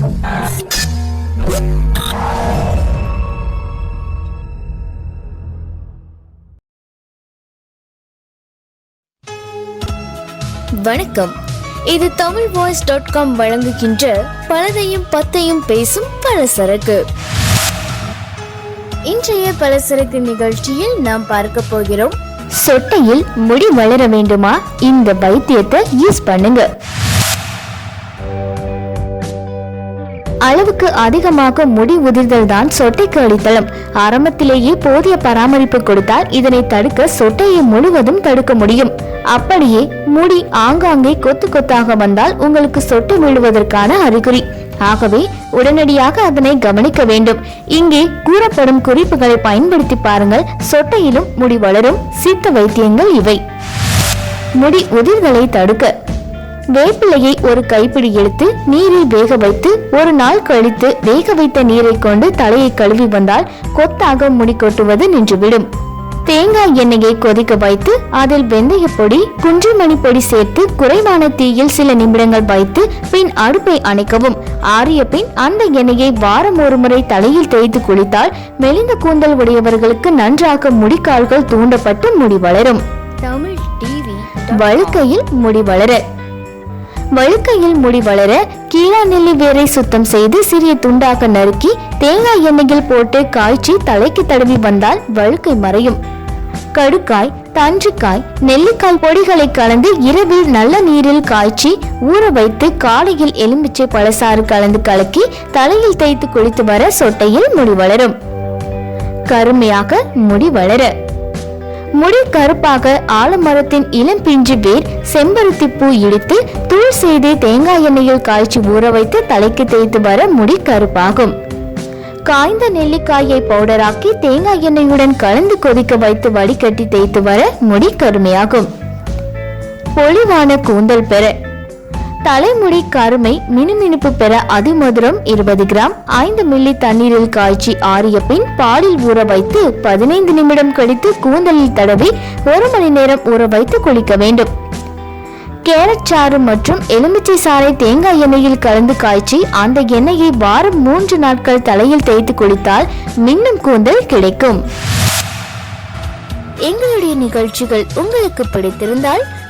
வணக்கம். இது Tamil voice dot com வழங்குகின்ற பலதையும் பத்தையும் பேசும் பலசரக்கு. இன்றைய பலசரக்கு நிகழ்ச்சியில் நாம் பார்க்க போகிறோம். சொட்டையில் முடி வளர வேண்டுமா? இந்த வைத்தியத்தை யூஸ் பண்ணுங்க. அளவுக்கு அதிகமாக முடி உதிர்தல் தான் சொட்டைக்கு அடித்தளம். ஆரம்பத்திலேயே போதிய பராமரிப்பு கொடுத்தால் இதனை தடுக்க சொட்டையை முழுவதும் தடுக்க முடியும். அப்படியே முடி ஆங்காங்கே கொத்து கொத்தாக வந்தால் உங்களுக்கு சொட்டை விழுவதற்கான அறிகுறி. ஆகவே உடனடியாக அதனை கவனிக்க வேண்டும். இங்கே கூறப்படும் குறிப்புகளை பயன்படுத்தி பாருங்கள். சொட்டையிலும் முடி வளரும். சித்த வைத்தியங்கள் இவை. முடி உதிர்தலை தடுக்க வேப்பிலையை ஒரு கைப்பிடி எடுத்து நீரில் வேக வைத்து ஒரு நாள் கழித்து வேக வைத்த நீரை கொண்டு தலையை கழுவி வந்தால் கொத்தாக முடி கொட்டுவது நின்றுவிடும். தேங்காய் எண்ணெயை கொதிக்க வைத்து அதில் வெந்தய பொடி குன்றுமணி பொடி சேர்த்து குறைவான தீயில் சில நிமிடங்கள் வைத்து பின் அடுப்பை அணைக்கவும். ஆறிய பின் அந்த எண்ணெயை வாரம் ஒரு முறை தலையில் தேய்த்து குளித்தால் மெலிந்த கூந்தல் உடையவர்களுக்கு நன்றாக முடிக்கால்கள் தூண்டப்பட்டு முடி வளரும். தமிழ் டிவி வழுக்கையில் முடி வளர. வழுக்கையில் முடி வளர கீழா நெல்லி வேரை சுத்தம் செய்து சிறிய துண்டாக நறுக்கி தேங்காய் எண்ணெயில் போட்டு காய்ச்சி தலைக்கு தடவி வந்தால் வழுக்கை மறையும். கடுக்காய் தஞ்சுக்காய் நெல்லிக்காய் பொடிகளை கலந்து இரவில் நல்ல நீரில் காய்ச்சி ஊற வைத்து காலையில் எலுமிச்சை பழசாறு கலந்து கலக்கி தலையில் தேய்த்து குளித்து வர சொட்டையில் முடி வளரும். கருமையாக முடி வளர. முடி கருப்பாக ஆலமரத்தின் இளம் பிஞ்சு வேர் செம்பருத்தி பூ இடித்து தூள் செய்து தேங்காய் எண்ணெயில் காய்ச்சி ஊற வைத்து தலைக்கு தேய்த்து வர முடி கருப்பாகும். காய்ந்த நெல்லிக்காயை பவுடராக்கி தேங்காய் எண்ணெயுடன் கலந்து கொதிக்க வைத்து வடிகட்டி தேய்த்து வர முடி கருமையாகும். பொலிவான கூந்தல் பெற தலைமுடி கருமை மினுமினுப்பு பெற அதிமதுரம் இருபது கிராம். ஐந்து மில்லி தண்ணீரில் காய்ச்சி ஆறிய பின் பாலில் ஊற வைத்து பதினைந்து நிமிடம் கழித்து கூந்தலில் தடவி ஒரு மணி நேரம் ஊற வைத்து குளிக்க வேண்டும். கேரட் சாறு மற்றும் எலுமிச்சை சாறை தேங்காய் எண்ணெயில் கலந்து காய்ச்சி அந்த எண்ணெயை வாரம் மூன்று நாட்கள் தலையில் தேய்த்து குளித்தால் மின்னும் கூந்தல் கிடைக்கும். எங்களுடைய நிகழ்ச்சிகள் உங்களுக்கு பிடித்திருந்தால்